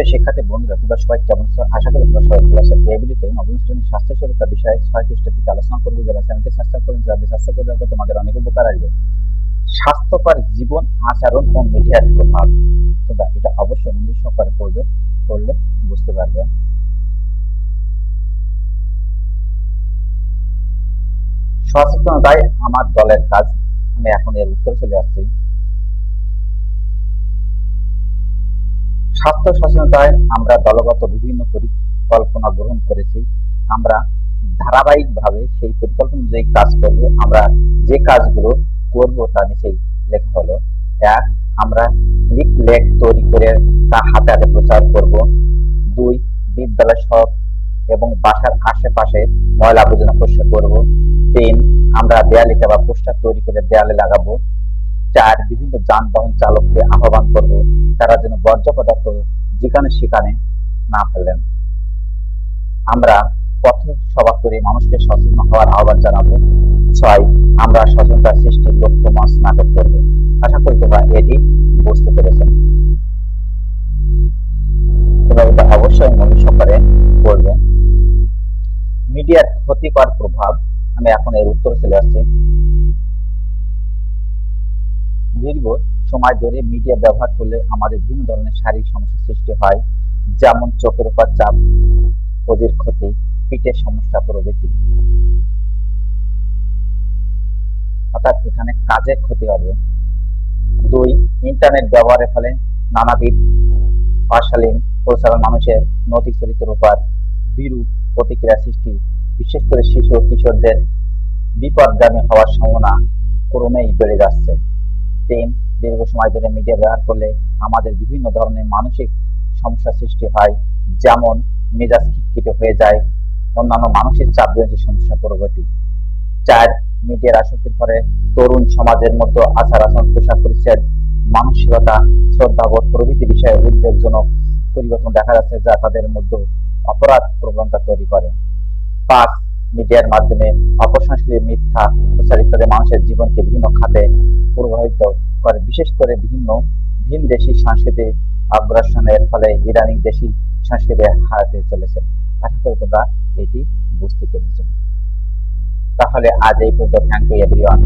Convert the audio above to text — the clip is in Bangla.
প্রিয় শিক্ষার্থী, বন্ধুরা, তোমরা সবাই কেমন আছো? আশা করি তোমরা সবাই ভালো আছো। ভিডিওতে নবম শ্রেণির স্বাস্থ্য সুরক্ষা বিষয়ে ছয় পৃষ্ঠ থেকে আলোচনা করব। যারা চ্যানেলটি সাবস্ক্রাইব করেন যাদের স্বাস্থ্য করে রাখো। তোমাদের অনেক উপকার আসবে। স্বাস্থ্যকর জীবন, আচরণ ও মিডিয়ার প্রভাব। তোমরা এটা অবশ্যই মনোযোগ সহকারে পড়বে, পড়লে বুঝতে পারবে। সচেতনতাই আমার দলের কাজ। আমি এখন এর উত্তর চলে আসছি। স্বাস্থ্য সচেতনতায় আমরা দলগত বিভিন্ন পরিকল্পনা গ্রহণ করেছি। আমরা ধারাবাহিকভাবে সেই পরিকল্পনা অনুযায়ী কাজ করব। আমরা যে কাজগুলো করব তা নিচেই লেখা হলো। এক, আমরা লিফলেট তৈরি করে তা হাতে হাতে প্রচার করব। দুই, বিদ্যালয় সব এবং বাসার আশেপাশে ময়লা আবর্জনা পরিষ্কার করব। তিন, আমরা দেয়ালিকা বা পোস্টার তৈরি করে দেয়ালে লাগাবো। চার বিভিন্ন যানবাহন চালককে আহ্বান করব। তারা যেন বর্জ্য পদার্থ যেখানে সেখানে না ফেলেন। আমরা পথ সভা করে মানুষকে সচেতন হওয়ার আহ্বান জানাব। ছয় আমরা সচেতনতা সৃষ্টির লক্ষ্য মাস নাটক করব। আশা করি তোমরা এটি বুঝতে পেরেছেন তোমরা অবশ্যই মনে সহকারে পড়বে। মিডিয়ার ক্ষতিকর প্রভাব, আমি এখন এর উত্তর চলে আসছি। দীর্ঘ সময় ধরে মিডিয়া ব্যবহার করলে আমাদের বিভিন্ন ধরনের শারীরিক সমস্যা সৃষ্টি হয়, যেমন চোখের উপর চাপ অধীর ক্ষতি, পিঠের সমস্যা প্রভৃতি। অর্থাৎ এখানে কাজের ক্ষতি হবে। দুই ইন্টারনেট ব্যবহারের ফলে নানাবিধ অশালীন প্রচারণ মানুষের নৈতিক চরিত্রের উপর বিরূপ প্রতিক্রিয়া সৃষ্টি। বিশেষ করে শিশু কিশোরদের বিপদগামী হওয়ার সম্ভাবনা ক্রমেই বেড়ে যাচ্ছে। সময় ধরে মিডিয়া ব্যবহার করলে আমাদের বিভিন্ন ধরনের মানসিক সমস্যা সৃষ্টি হয়। যেমন মেজাজ খিটখিটে হয়ে যায়, অন্যান্য মানসিক চাপ জনিত সমস্যা প্রগতি চার মিডিয়ার আসক্তির পরে তরুণ সমাজের মধ্যে আচার আচরণ, পোশাক পরিচ্ছদ, মানসিকতা শ্রদ্ধাবোধ প্রভৃতি বিষয়ে উদ্বেগজনক পরিবর্তন দেখা যাচ্ছে যা তাদের মধ্যে অপরাধ প্রবণতা তৈরি করে। পাঁচ মিডিয়ার মাধ্যমে অপসংস্কৃতি মিথ্যা প্রচার ইত্যাদি মানুষের জীবনকে বিভিন্ন খাতে প্রভাবিত করে, বিশেষ করে বিভিন্ন ভিন দেশি সংস্কৃতি আগ্রাসনের ফলে ইরানি দেশি সংস্কৃতি হারাতে চলেছে। আশা করি তোমরা এটি বুঝতে পেরেছ। তাহলে আজ এই পর্যন্ত, থ্যাংক ইউ, এভরিওয়ান।